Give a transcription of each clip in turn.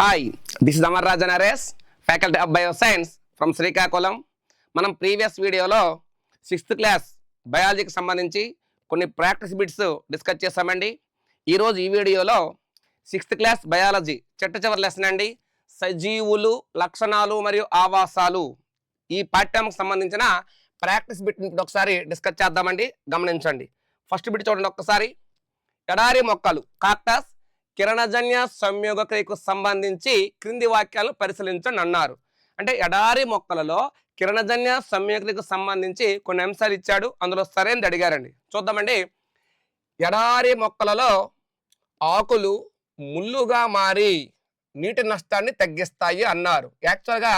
Hi this is Amar Rajan Naresh faculty of bioscience from Srikakulam మనం previous వీడియోలో sixth class బయాలజీకి సంబంధించి కొన్ని practice bits discuss చేసామండి ఈరోజు ఈ వీడియోలో సిక్స్త్ క్లాస్ బయాలజీ చెట్ట చివరి లెసన్ అండి. సజీవులు లక్షణాలు మరియు ఆవాసాలు ఈ పాఠ్యాంకి సంబంధించిన ప్రాక్టీస్ బిట్ ఇప్పుడు ఒకసారి డిస్కస్ చేద్దామండి. గమనించండి. ఫస్ట్ బిట్ చూడండి ఒక్కసారి. ఎడారి మొక్కలు కాక్టస్ కిరణజన్య సంయోగ క్రియకు సంబంధించి క్రింది వాక్యాలను పరిశీలించండి అన్నారు అంటే ఎడారి మొక్కలలో కిరణజన్య సంయోగక్రియకు సంబంధించి కొన్ని అంశాలు ఇచ్చాడు. అందులో సరైనది అడిగారండి. చూద్దామండి. ఎడారి మొక్కలలో ఆకులు ముల్లుగా మారి నీటి నష్టాన్ని తగ్గిస్తాయి అన్నారు. యాక్చువల్గా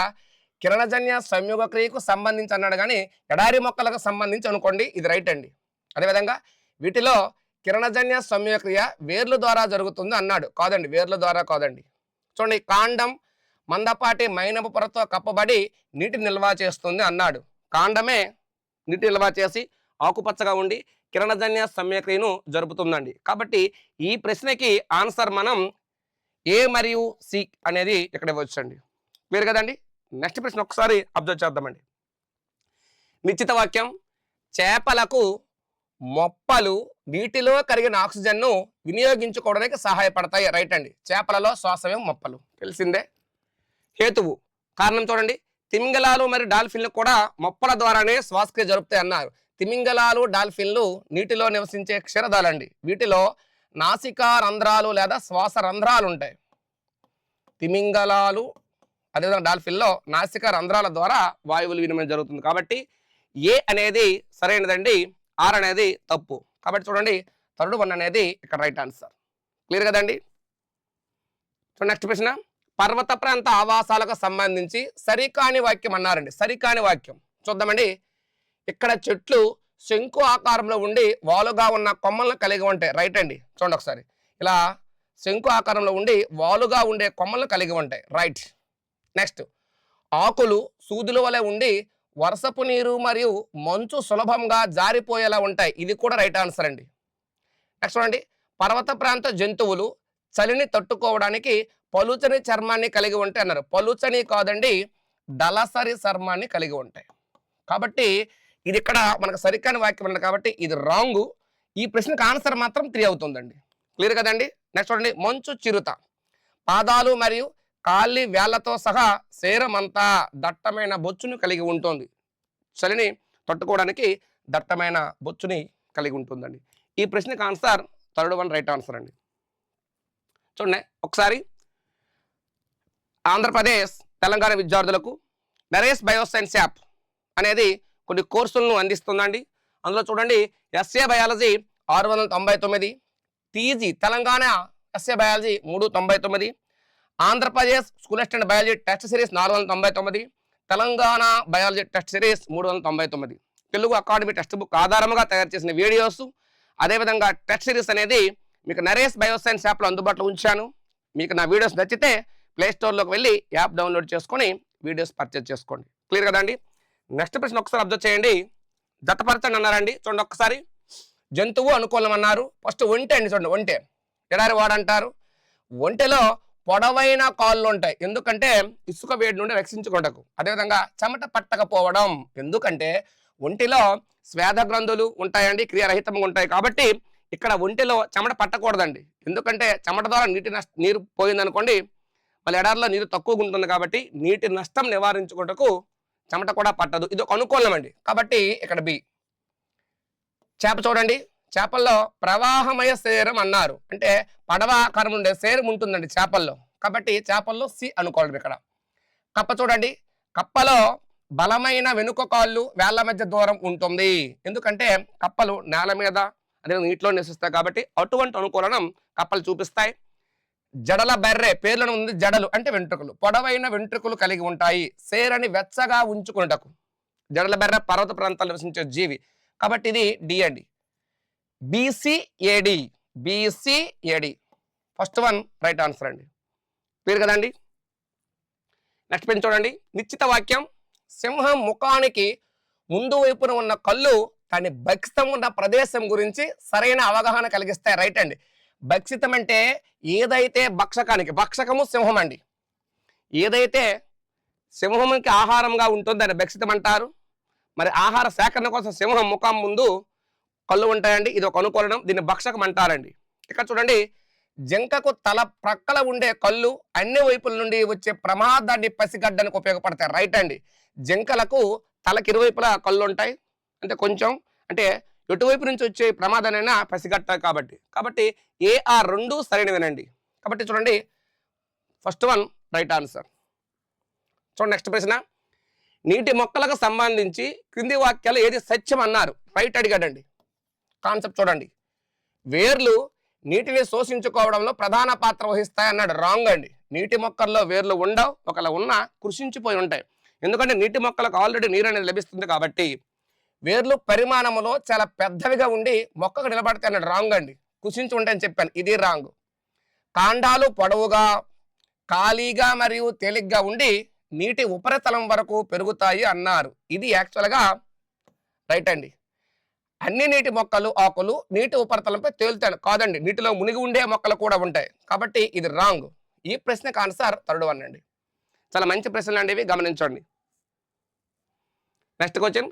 కిరణజన్య సంయోగ క్రియకు సంబంధించి అన్నాడు కానీ ఎడారి మొక్కలకు సంబంధించి అనుకోండి ఇది రైట్ అండి. అదేవిధంగా వీటిలో కిరణజన్య సమయక్రియ వేర్ల ద్వారా జరుగుతుంది అన్నాడు. కాదండి వేర్ల ద్వారా కాదండి. చూడండి కాండం మందపాటి మైనపు పొరతో కప్పబడి నీటి నిల్వ చేస్తుంది అన్నాడు. కాండమే నీటి నిల్వ చేసి ఆకుపచ్చగా ఉండి కిరణజన్య సమ్యక్రియను జరుపుతుందండి. కాబట్టి ఈ ప్రశ్నకి ఆన్సర్ మనం ఏ మరియు సి అనేది ఇక్కడ ఇవ్వచ్చండి. క్లియర్ కదండి నెక్స్ట్ ప్రశ్న ఒకసారి అబ్జర్వ్ చేద్దామండి. నిశ్చిత వాక్యం చేపలకు మొప్పలు నీటిలో కరిగిన ఆక్సిజన్ను వినియోగించుకోవడానికి సహాయపడతాయి. రైట్ అండి. చేపలలో శ్వాసమే మొప్పలు. తెలిసిందే? హేతువు. కారణం చూడండి. తిమింగలాలు మరియు డాల్ఫిన్లు కూడా మొప్పల ద్వారానే శ్వాసక్రియ జరుపుతాయి అన్నారు. తిమింగలాలు డాల్ఫిన్లు నీటిలో నివసించే క్షీరదాలండి. వీటిలో నాసికా రంధ్రాలు లేదా శ్వాస రంధ్రాలు ఉంటాయి. తిమింగలాలు అదేవిధంగా డాల్ఫిన్లో నాసికా రంధ్రాల ద్వారా వాయువులు వినిమయం జరుగుతుంది. కాబట్టి ఏ అనేది సరైనదండి ఆర్ అనేది తప్పు. కాబట్టి చూడండి థర్డ్ వన్ అనేది ఇక్కడ రైట్ ఆన్సర్ క్లియర్ కదండి? చూడండి నెక్స్ట్ ప్రశ్న. పర్వత ప్రాంత ఆవాసాలకు సంబంధించి సరికాని వాక్యం అన్నారండి. సరికాని వాక్యం. చూద్దామండి. ఇక్కడ చెట్లు శంకు ఆకారంలో ఉండి వాలుగా ఉన్న కొమ్మలను కలిగి ఉంటాయి రైట్ అండి? చూడండి ఒకసారి. ఇలా శంకు ఆకారంలో ఉండి వాలుగా ఉండే కొమ్మలను కలిగి ఉంటాయి రైట్ నెక్స్ట్ ఆకులు సూదుల వలె ఉండి వర్షపు నీరు మరియు మంచు సులభంగా జారిపోయేలా ఉంటాయి. ఇది కూడా రైట్ ఆన్సర్ అండి. నెక్స్ట్ చూడండి. పర్వత ప్రాంత జంతువులు చలిని తట్టుకోవడానికి పలుచని చర్మాన్ని కలిగి ఉంటాయి అన్నారు. పలుచని కాదండి దళసరి చర్మాన్ని కలిగి ఉంటాయి. కాబట్టి ఇది ఇక్కడ మనకు సరికాని వాక్యం ఉంది కాబట్టి ఇది రాంగు. ఈ ప్రశ్నకు ఆన్సర్ మాత్రం త్రీ అవుతుందండి. క్లియర్ కదండి? నెక్స్ట్ చూడండి. మంచు చిరుత. పాదాలు మరియు కాళ్ళి వేళ్ళతో సహా శరీరమంతా దట్టమైన బొచ్చును కలిగి ఉంటుంది. చలిని తట్టుకోవడానికి దట్టమైన బొచ్చుని కలిగి ఉంటుందండి. ఈ ప్రశ్నకు answer third one right answer అండి. చూడండి ఒకసారి ఆంధ్రప్రదేశ్ తెలంగాణ విద్యార్థులకు నరేష్ బయోసైన్స్ యాప్ అనేది కొన్ని కోర్సులను అందిస్తుందండి. అందులో చూడండి ఎస్ఏ బయాలజీ ఆరు వందల తొంభై తొమ్మిది టీజీ తెలంగాణ ఎస్ఏ బయాలజీ మూడు తొంభై తొమ్మిది Andhra Pradesh school assistant biology test series నాలుగు వందల తొంభై తొమ్మిది తెలంగాణ బయాలజీ టెస్ట్ సిరీస్ మూడు వందల తొంభై తొమ్మిది. తెలుగు అకాడమీ టెక్స్ట్ బుక్ ఆధారంగా తయారు చేసిన వీడియోస్ అదేవిధంగా టెస్ట్ సిరీస్ అనేది మీకు నరేష్ బయోసైన్స్ యాప్లో అందుబాటులో ఉంచాను. మీకు నా వీడియోస్ నచ్చితే ప్లేస్టోర్లోకి వెళ్ళి యాప్ డౌన్లోడ్ చేసుకొని వీడియోస్ పర్చేజ్ చేసుకోండి. క్లియర్ కదండి నెక్స్ట్ ప్రశ్న ఒకసారి అబ్జర్వ్ చేయండి. జతపరచండి అన్నారండి. చూడండి ఒక్కసారి జంతువు అనుకూలం అన్నారు ఫస్ట్ ఒంటె అండి చూడండి ఒంటె. ఎడారి వాడంటారు. ఒంటెలో పొడవైన కాళ్ళు ఉంటాయి ఎందుకంటే ఇసుక వేడి నుండి రక్షించుకోవటకు అదేవిధంగా చెమట పట్టకపోవడం. ఎందుకంటే ఒంటిలో స్వేద గ్రంథులు ఉంటాయండి క్రియారహితంగా ఉంటాయి. కాబట్టి ఇక్కడ ఒంటిలో చెమట పట్టకూడదండి. ఎందుకంటే చెమట ద్వారా నీటి నష్ట నీరు పోయిందనుకోండి మళ్ళీ ఎడారిలో నీరు తక్కువగా ఉంటుంది కాబట్టి నీటి నష్టం నివారించుకుంటకు చెమట కూడా పట్టదు. ఇది ఒక అనుకూలం అండి కాబట్టి ఇక్కడ బి. చేప చూడండి. చేపల్లో ప్రవాహమయ శరీరం అన్నారు. అంటే పడవ ఆకారం ఉండే శరీరం ఉంటుందండి చేపల్లో. కాబట్టి చేపల్లో సి అనుకోవడం ఇక్కడ. కప్ప చూడండి. కప్పలో బలమైన వెనుక కాళ్ళు వేళ్ళ మధ్య దూరం ఉంటుంది. ఎందుకంటే కప్పలు నేల మీద అదే నీటిలో నివసిస్తాయి కాబట్టి అటువంటి అనుకూలనం కప్పలు చూపిస్తాయి. జడల బెర్రె పేర్లను ఉంది జడలు అంటే వెంట్రుకలు. పొడవైన వెంట్రుకలు కలిగి ఉంటాయి. సేరని వెచ్చగా ఉంచుకున్నటకు జడల బెర్రె పర్వత ప్రాంతాల్లో నివసించే జీవి. కాబట్టి ఇది డి అండి B C A D B C A D first one right answer అండి. క్లియర్ కదండి నెక్స్ట్ పెన్ చూడండి. నిశ్చిత వాక్యం. సింహం ముఖానికి ముందు వైపున ఉన్న కళ్ళు దాని భక్షితం ఉన్న ప్రదేశం గురించి సరైన అవగాహన కలిగిస్తాయి. రైట్ అండి. భక్షితం అంటే ఏదైతే భక్షకానికి భక్షకము సింహం అండి. ఏదైతే సింహంకి ఆహారంగా ఉంటుందని భక్షితం అంటారు. మరి ఆహార సేకరణ కోసం సింహం ముఖం ముందు కళ్ళు ఉంటాయండి ఇది ఒక అనుకూలనం దీన్ని భక్షకం అంటారండి. ఇక్కడ చూడండి జింకకు తల ప్రక్కల ఉండే కళ్ళు అన్ని వైపుల నుండి వచ్చే ప్రమాదాన్ని పసిగడ్డానికి ఉపయోగపడతాయి. రైట్ అండి. జింకలకు తలకి ఇరువైపులా కళ్ళు ఉంటాయి. అంటే కొంచెం అంటే ఎటువైపు నుంచి వచ్చే ప్రమాదానైనా పసిగట్టాలి కాబట్టి. కాబట్టి ఏ ఆ రెండు సరైనవేనండి. కాబట్టి చూడండి ఫస్ట్ వన్ రైట్ ఆన్సర్. చూడండి నెక్స్ట్ ప్రశ్న. నీటి మొక్కలకు సంబంధించి క్రింది వాక్యాలు ఏది సత్యం అన్నారు? రైట్ అడిగాడండి. కాన్సెప్ట్ చూడండి. వేర్లు నీటిని శోషించుకోవడంలో ప్రధాన పాత్ర వహిస్తాయి అన్నాడు రాంగ్ అండి. నీటి మొక్కల్లో వేర్లు ఉండవు ఒకవేళ ఉన్నా కృషించిపోయి ఉంటాయి. ఎందుకంటే నీటి మొక్కలకు ఆల్రెడీ నీరు అనేది లభిస్తుంది కాబట్టి వేర్లు పరిమాణంలో చాలా పెద్దవిగా ఉండి మొక్కకు నిలబడతాయి అన్నాడు రాంగ్ అండి. కృషించి ఉంటాయని చెప్పాను ఇది రాంగ్. కాండాలు పొడవుగా ఖాళీగా మరియు తేలిగ్గా ఉండి నీటి ఉపరితలం వరకు పెరుగుతాయి అన్నారు. ఇది యాక్చువల్గా రైట్ అండి. అన్ని నీటి మొక్కలు ఆకులు నీటి ఉపరితలంపై తేలుతాయి కాదండి. నీటిలో మునిగి ఉండే మొక్కలు కూడా ఉంటాయి. కాబట్టి ఇది రాంగ్. ఈ ప్రశ్నకు ఆన్సర్ థర్డ్ వన్ అండి. చాలా మంచి ప్రశ్నలు అండి ఇవి. గమనించండి. Next question.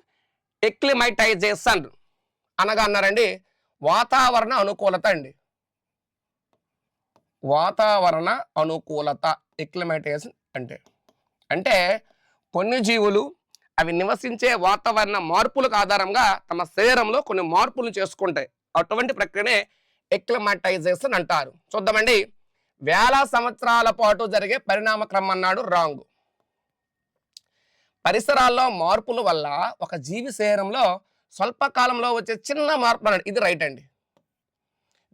ఎక్లిమైటైజేషన్ అనగా అన్నారండి. వాతావరణ అనుకూలత అండి. వాతావరణ అనుకూలత ఎక్లిమైటైజేషన్ అంటే అంటే కొన్ని జీవులు అవి నివసించే వాతావరణ మార్పులకు ఆధారంగా తమ శరీరంలో కొన్ని మార్పులు చేసుకుంటాయి. అటువంటి ప్రక్రియనే ఎక్లమాటైజేషన్ అంటారు. చూద్దామండి. వేల సంవత్సరాల పాటు జరిగే పరిణామ క్రమం అన్నాడు రాంగ్. పరిసరాల్లో మార్పుల వల్ల ఒక జీవి శరీరంలో స్వల్పకాలంలో వచ్చే చిన్న మార్పులు అన్నాడు. ఇది రైట్ అండి.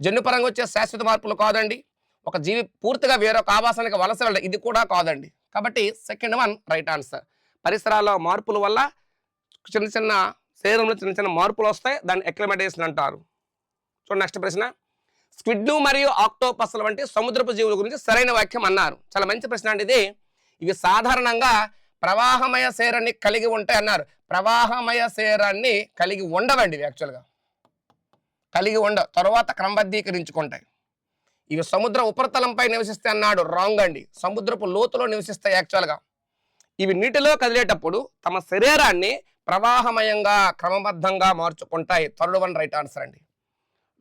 జన్యుపరంగా వచ్చే శాశ్వత మార్పులు కాదండి. ఒక జీవి పూర్తిగా వేరొక ఆవాసానికి వలస వెళ్ళడం ఇది కూడా కాదండి. కాబట్టి సెకండ్ వన్ రైట్ ఆన్సర్. పరిసరాల మార్పుల వల్ల చిన్న చిన్న శరీరంలో చిన్న చిన్న మార్పులు వస్తాయి. దాన్ని ఎక్లమెటేషన్ అంటారు. చూడండి నెక్స్ట్ ప్రశ్న. స్క్విడ్లు మరియు ఆక్టోపస్ల వంటి సముద్రపు జీవుల గురించి సరైన వాక్యం అన్నారు. చాలా మంచి ప్రశ్న అండి ఇది. ఇవి సాధారణంగా ప్రవాహమయ శరీరాన్ని కలిగి ఉంటాయి అన్నారు. ప్రవాహమయ శరీరాన్ని కలిగి ఉండవండి ఇవి యాక్చువల్గా కలిగి ఉండ తర్వాత క్రమబద్ధీకరించుకుంటాయి. ఇవి సముద్ర ఉపరితలంపై నివసిస్తాయి అన్నాడు రాంగ్ అండి. సముద్రపు లోతులో నివసిస్తాయి యాక్చువల్గా ఇవి నీటిలో కదిలేటప్పుడు తమ శరీరాన్ని ప్రవాహమయంగా క్రమబద్ధంగా మార్చుకుంటాయి. థర్డ్ వన్ రైట్ ఆన్సర్ అండి.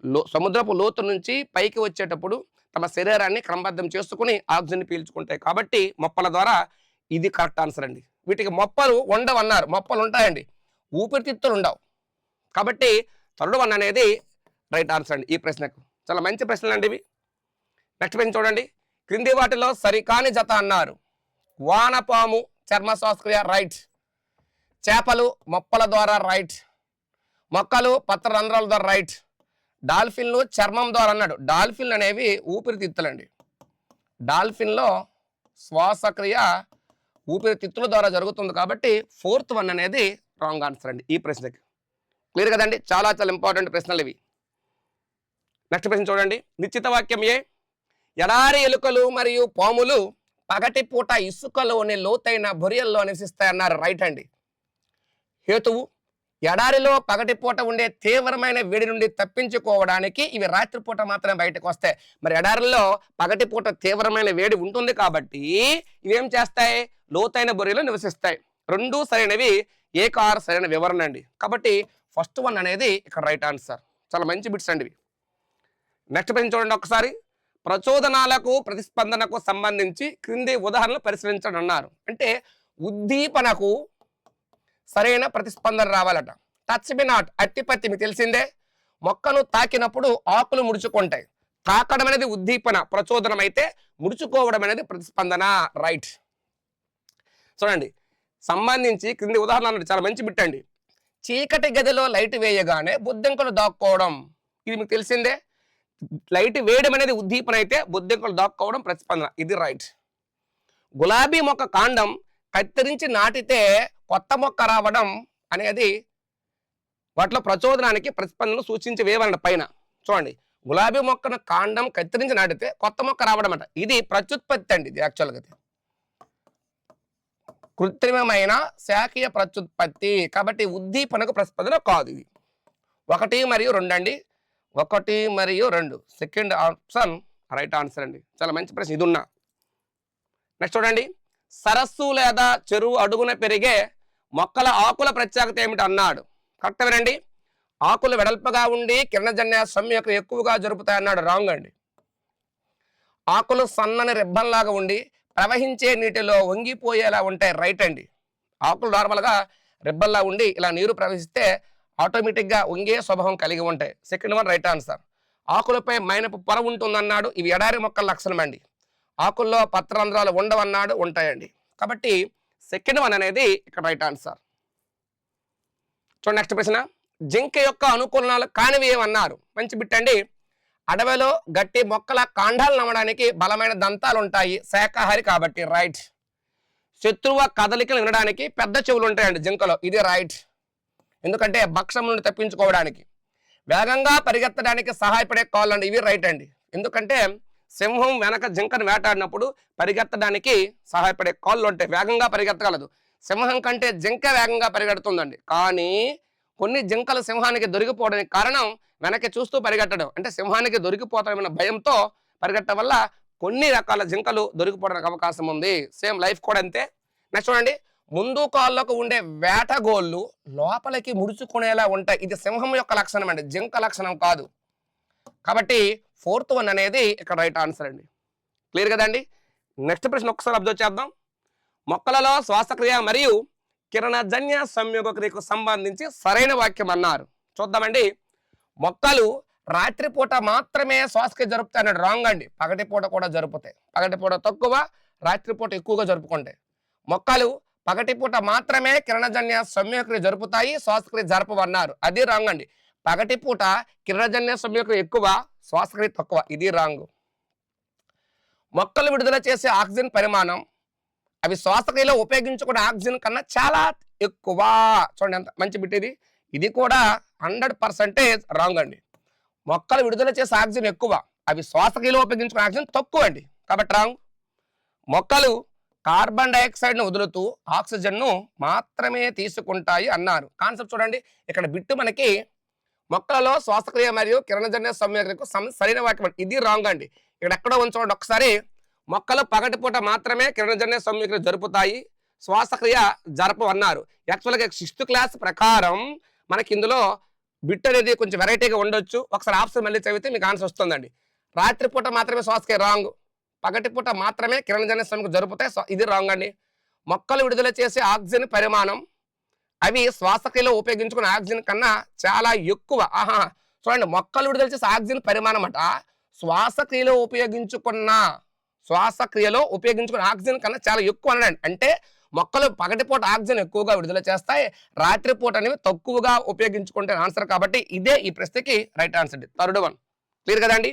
లో సముద్రపు లోతు నుంచి పైకి వచ్చేటప్పుడు తమ శరీరాన్ని క్రమబద్ధం చేసుకుని ఆక్సిజన్ పీల్చుకుంటాయి. కాబట్టి మొప్పల ద్వారా ఇది కరెక్ట్ ఆన్సర్ అండి. వీటికి మొప్పలు ఉండవన్నారు మొప్పలు ఉంటాయండి. ఊపిరితిత్తులు ఉండవు. కాబట్టి థర్డ్ వన్ అనేది రైట్ ఆన్సర్ అండి ఈ ప్రశ్నకు. చాలా మంచి ప్రశ్నలు అండి ఇవి. నెక్స్ట్ ప్రశ్న చూడండి. క్రింది వాటిలో సరికాని జత అన్నారు. వానపాము చర్మ శ్వాసక్రియ రైట్ చేపలు మొప్పల ద్వారా రైట్ మొక్కలు పత్ర రంధ్రాల ద్వారా రైట్ డాల్ఫిన్లు చర్మం ద్వారా అన్నాడు. డాల్ఫిన్లు అనేవి ఊపిరితిత్తులండి. డాల్ఫిన్లో శ్వాసక్రియ ఊపిరితిత్తుల ద్వారా జరుగుతుంది కాబట్టి ఫోర్త్ వన్ అనేది రాంగ్ ఆన్సర్ అండి ఈ ప్రశ్నకి. క్లియర్ కదండి? చాలా చాలా ఇంపార్టెంట్ ప్రశ్నలు ఇవి. నెక్స్ట్ ప్రశ్న చూడండి. నిశ్చిత వాక్యం ఏ? ఎడారి ఎలుకలు మరియు పాములు పగటిపూట ఇసుకలోని లోతైన బొరియల్లో నివసిస్తాయన్నారు రైట్ అండి. హేతువు ఎడారిలో పగటిపూట ఉండే తీవ్రమైన వేడి నుండి తప్పించుకోవడానికి ఇవి రాత్రిపూట మాత్రమే బయటకు వస్తాయి. మరి ఎడారిలో పగటిపూట తీవ్రమైన వేడి ఉంటుంది కాబట్టి ఇవేం చేస్తాయి? లోతైన బొరియలు నివసిస్తాయి. రెండు సరైనవి ఏ కార్ సరైన వివరణ అండి. కాబట్టి ఫస్ట్ వన్ అనేది ఇక్కడ రైట్ ఆన్సర్. చాలా మంచి బిట్స్ అండి ఇవి. నెక్స్ట్ ప్రశ్న చూడండి ఒకసారి. ప్రచోదనాలకు ప్రతిస్పందనకు సంబంధించి క్రింది ఉదాహరణలు పరిశీలించండి అన్నారు అంటే ఉద్దీపనకు సరైన ప్రతిస్పందన రావాలట. టచ్ బి నాట్ అట్టిపత్తి మీకు తెలిసిందే? మొక్కను తాకినప్పుడు ఆకులు ముడుచుకుంటాయి. తాకడం అనేది ఉద్దీపన ప్రచోదనం అయితే ముడుచుకోవడం అనేది ప్రతిస్పందన. రైట్ చూడండి. సంబంధించి క్రింది ఉదాహరణ అన్నది చాలా మంచి బిట్టండి. చీకటి గదిలో లైట్ వేయగానే బుద్ధింకలు దాక్కోవడం. ఇది మీకు తెలిసిందే? లైట్ వేయడం అనేది ఉద్దీపన అయితే బుద్ధికులు దాక్కోవడం ప్రతిస్పందన. ఇది రైట్ గులాబీ మొక్క కాండం కత్తిరించి నాటితే కొత్త మొక్క రావడం అనేది వాటిలో ప్రచోదనానికి ప్రతిస్పందన సూచించే పైన. చూడండి. గులాబీ మొక్కను కాండం కత్తిరించి నాటితే కొత్త మొక్క రావడం అంట. ఇది ప్రత్యుత్పత్తి అండి ఇది యాక్చువల్గా కృత్రిమమైన శాఖీయ ప్రత్యుత్పత్తి. కాబట్టి ఉద్దీపనకు ప్రతిస్పందన కాదు ఇది. ఒకటి మరియు రెండండి. ఒకటి మరియు రెండు. సెకండ్ ఆప్షన్ రైట్ ఆన్సర్ అండి. చాలా మంచి ప్రశ్న ఇది ఉన్నా నెక్స్ట్ చూడండి. సరస్సు లేదా చెరువు అడుగున పెరిగే మొక్కల ఆకుల ప్రత్యేకత ఏమిటి అన్నాడు. కరెక్ట్ వినండి. ఆకులు వెడల్పగా ఉండి కిరణజన్య యొక్క ఎక్కువగా జరుపుతాయి అన్నాడు. రాంగ్ అండి. ఆకులు సన్నని రిబ్బన్లాగా ఉండి ప్రవహించే నీటిలో వంగిపోయేలా ఉంటాయి. రైట్ అండి. ఆకులు నార్మల్గా రిబ్బన్లా ఉండి ఇలా నీరు ప్రవహిస్తే ఆటోమేటిక్గా ఉంగే స్వభావం కలిగి ఉంటాయి. సెకండ్ వన్ రైట్ ఆన్సర్ ఆకులపై మైనపు పొర ఉంటుందన్నాడు. ఇవి ఎడారి మొక్కల లక్షణం అండి. ఆకుల్లో పత్రరంధ్రాలు ఉండవన్నాడు ఉంటాయండి. కాబట్టి సెకండ్ వన్ అనేది ఇక్కడ రైట్ ఆన్సర్ చూడండి నెక్స్ట్ ప్రశ్న. జింక యొక్క అనుకూలనాలు కానివి ఏమన్నారు? మంచి బిట్టండి అడవిలో గట్టి మొక్కల కాండాలు నమ్మడానికి బలమైన దంతాలు ఉంటాయి శాఖాహారి కాబట్టి రైట్ శత్రువ కదలికలు వినడానికి పెద్ద చెవులు ఉంటాయండి జింకలో. ఇది రైట్ ఎందుకంటే భక్షం నుండి తప్పించుకోవడానికి. వేగంగా పరిగెత్తడానికి సహాయపడే కాళ్ళు అండి ఇవి రైట్ అండి. ఎందుకంటే సింహం వెనక జింకను వేటాడినప్పుడు పరిగెత్తడానికి సహాయపడే కాళ్ళు ఉంటాయి వేగంగా పరిగెత్తగలదు. సింహం కంటే జింక వేగంగా పరిగెడుతుందండి. కానీ కొన్ని జింకలు సింహానికి దొరికిపోవడానికి కారణం వెనక్కి చూస్తూ పరిగెట్టడం. అంటే సింహానికి దొరికిపోతామన్న భయంతో పరిగెట్టడం వల్ల కొన్ని రకాల జింకలు దొరికిపోవడానికి అవకాశం ఉంది. సేమ్ లైఫ్ కూడా అంతే. నెక్స్ట్ చూడండి. ముందు కాళ్ళకు ఉండే వేటగోళ్ళు లోపలికి ముడుచుకునేలా ఉంటాయి. ఇది సింహం యొక్క లక్షణం అండి. జింక లక్షణం కాదు. కాబట్టి ఫోర్త్ వన్ అనేది ఇక్కడ రైట్ ఆన్సర్ అండి. క్లియర్ కదండి? నెక్స్ట్ ప్రశ్న ఒకసారి అబ్జర్వ్ చేద్దాం. మొక్కలలో శ్వాసక్రియ మరియు కిరణజన్య సంయోగక్రియకు సంబంధించి సరైన వాక్యం అన్నారు. చూద్దామండి. మొక్కలు రాత్రిపూట మాత్రమే శ్వాసక్రియ జరుపుతాయి అన్నాడు రాంగ్ అండి. పగటిపూట కూడా జరుపుతాయి. పగటిపూట తక్కువ రాత్రిపూట ఎక్కువగా జరుపుకుంటాయి. మొక్కలు పగటిపూట మాత్రమే కిరణజన్య సంయోగక్రియ జరుపుతాయి శ్వాసక్రియ జరపవన్నారు. అది రాంగ్ అండి. పగటిపూట కిరణజన్య సంయోగక్రియ ఎక్కువ శ్వాసక్రియ తక్కువ. ఇది రాంగ్. మొక్కలు విడుదల చేసే ఆక్సిజన్ పరిమాణం. అవి శ్వాసక్రియలో ఉపయోగించుకునే ఆక్సిజన్ కన్నా చాలా ఎక్కువ. చూడండి ఎంత మంచి బిట్ ఇది. ఇది కూడా హండ్రెడ్ పర్సెంటేజ్ రాంగ్ అండి. మొక్కలు విడుదల చేసే ఆక్సిజన్ ఎక్కువ. అవి శ్వాసక్రియలో ఉపయోగించుకునే ఆక్సిజన్ తక్కువ అండి. కాబట్టి రాంగ్. మొక్కలు కార్బన్ డైఆక్సైడ్ను వదులుతూ ఆక్సిజన్ను మాత్రమే తీసుకుంటాయి అన్నారు. కాన్సెప్ట్ చూడండి. ఇక్కడ బిట్టు మనకి మొక్కలలో శ్వాసక్రియ మరియు కిరణజన్య సంయోగకు సరైన వాక్యం. ఇది రాంగ్ అండి. ఇక్కడ ఎక్కడో ఉంచండి ఒకసారి మొక్కలు పగటిపూట మాత్రమే కిరణజన్య సంయోగం జరుపుతాయి. శ్వాసక్రియ జరపు అన్నారు. యాక్చువల్గా సిక్స్త్ క్లాస్ ప్రకారం మనకి ఇందులో బిట్ అనేది కొంచెం వెరైటీగా ఉండొచ్చు. ఒకసారి ఆప్షన్ మళ్ళీ చదివితే మీకు ఆన్సర్ వస్తుందండి. రాత్రిపూట మాత్రమే శ్వాసక్రియ రాంగ్. పగటిపూట మాత్రమే కిరణజన్య సంయోగం జరుపుతాయి. సో ఇది రాంగ్ అండి. మొక్కలు విడుదల చేసే ఆక్సిజన్ పరిమాణం అవి శ్వాసక్రియలో ఉపయోగించుకునే ఆక్సిజన్ కన్నా చాలా ఎక్కువ. ఆహా చూడండి మొక్కలు విడుదల చేసే ఆక్సిజన్ పరిమాణం అట శ్వాసక్రియలో ఉపయోగించుకున్న శ్వాసక్రియలో ఉపయోగించుకున్న ఆక్సిజన్ కన్నా చాలా ఎక్కువ అనండి అంటే మొక్కలు పగటిపూట ఆక్సిజన్ ఎక్కువగా విడుదల చేస్తాయి రాత్రిపూట అనేవి తక్కువగా ఉపయోగించుకుంటే ఆన్సర్ కాబట్టి ఇదే ఈ ప్రశ్నకి right answer third one clear కదండి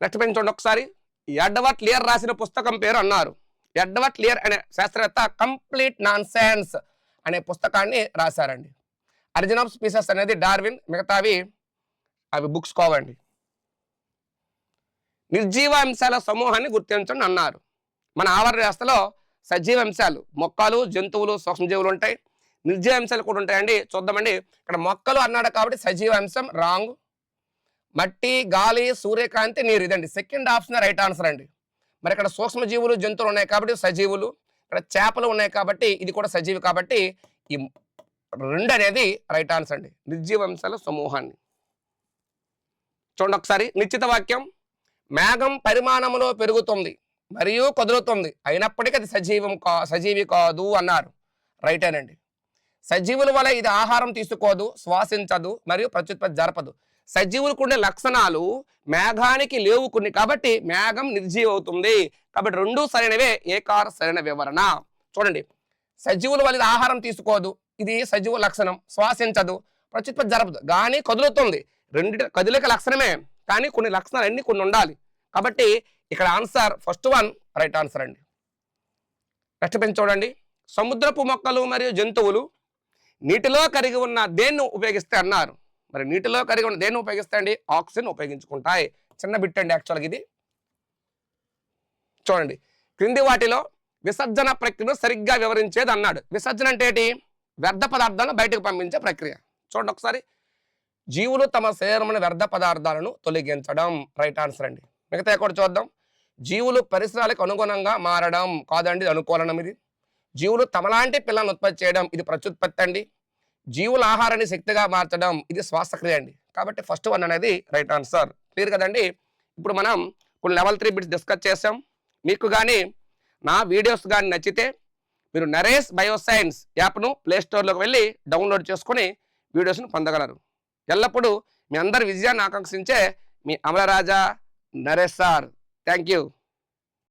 నెక్స్ట్ పేజ్ చూడండి ఒకసారి. ఎడ్వర్ట్ లియర్ రాసిన పుస్తకం పేరు అన్నారు. ఎడ్వర్ట్ లియర్ అనే శాస్త్రవేత్త కంప్లీట్ నాన్ అనే పుస్తకాన్ని రాశారండి. అరిజిన్ ఆఫ్ స్పీసెస్ అనేది డార్విన్ మిగతావి అవి బుక్స్ కోవండి. నిర్జీవ అంశాల సమూహాన్ని గుర్తించండి అన్నారు. మన ఆవరణ వ్యవస్థలో సజీవ అంశాలు మొక్కలు జంతువులు సూక్ష్మజీవులు ఉంటాయి. నిర్జీవ అంశాలు కూడా ఉంటాయండి. చూద్దామండి. ఇక్కడ మొక్కలు అన్నాడు కాబట్టి సజీవ అంశం రాంగ్. మట్టి గాలి సూర్యకాంతి నీరు. ఇదండి. సెకండ్ ఆప్షన్ రైట్ ఆన్సర్ అండి. మరి ఇక్కడ సూక్ష్మజీవులు జంతువులు ఉన్నాయి కాబట్టి సజీవులు. ఇక్కడ చేపలు ఉన్నాయి కాబట్టి ఇది కూడా సజీవి కాబట్టి ఈ రెండు అనేది రైట్ ఆన్సర్ అండి. నిర్జీవంశాల సమూహాన్ని. చూడండి ఒకసారి. నిశ్చిత వాక్యం. మేఘం పరిమాణంలో పెరుగుతుంది మరియు కదులుతుంది. అయినప్పటికీ అది సజీవం కా సజీవి కాదు అన్నారు. రైట్ సజీవుల వల్ల ఇది ఆహారం తీసుకోదు శ్వాసించదు మరియు ప్రత్యుత్పత్తి జరపదు. సజీవులకు ఉండే లక్షణాలు మేఘానికి లేవు కొన్ని కాబట్టి మేఘం నిర్జీవ అవుతుంది కాబట్టి రెండు సరైనవే ఏకార సరైన వివరణ. చూడండి సజీవుల వల్ల ఆహారం తీసుకోదు. ఇది సజీవ లక్షణం శ్వాసించదు ప్రత్యుత్పత్తి జరపదు. కానీ కదులుతుంది. రెండు కదిలిక లక్షణమే. కానీ కొన్ని లక్షణాలు అన్ని కొన్ని ఉండాలి. కాబట్టి ఇక్కడ answer first one right answer అండి. నెక్స్ట్ పెంచి చూడండి. సముద్రపు మొక్కలు మరియు జంతువులు నీటిలో కరిగి ఉన్న దేన్ని ఉపయోగిస్తే అన్నారు. మరి నీటిలో కరిగి ఉన్న దేన్ని ఉపయోగిస్తాయండి ఆక్సిజన్ ఉపయోగించుకుంటాయి. చిన్న బిట్ అండి యాక్చువల్గా ఇది. చూడండి. క్రింది వాటిలో విసర్జన ప్రక్రియను సరిగ్గా వివరించేది అన్నాడు. విసర్జన అంటే ఏంటి? వ్యర్థ పదార్థాలను బయటకు పంపించే ప్రక్రియ. చూడండి ఒకసారి. జీవులు తమ శరీరంలోని వ్యర్థ పదార్థాలను తొలగించడం. రైట్ ఆన్సర్ అండి. మిగతా కూడా చూద్దాం? జీవులు పరిసరాలకు అనుగుణంగా మారడం. కాదండి అనుకూలనం ఇది. జీవులు తమలాంటి పిల్లలను ఉత్పత్తి చేయడం. ఇది ప్రత్యుత్పత్తి అండి. జీవుల ఆహారాన్ని శక్తిగా మార్చడం ఇది శ్వాసక్రియ అండి. కాబట్టి ఫస్ట్ వన్ అనేది రైట్ ఆన్సర్ క్లియర్ కదండి? ఇప్పుడు మనం కొన్ని లెవెల్ త్రీ బిట్స్ డిస్కస్ చేసాం. మీకు కానీ నా వీడియోస్ కానీ నచ్చితే మీరు నరేష్ బయోసైన్స్ యాప్ను ప్లేస్టోర్లోకి వెళ్ళి డౌన్లోడ్ చేసుకొని వీడియోస్ను పొందగలరు. ఎల్లప్పుడూ మీ అందరి విజయాన్ని ఆకాంక్షించే మీ Amalaraja Naresh sir. Thank you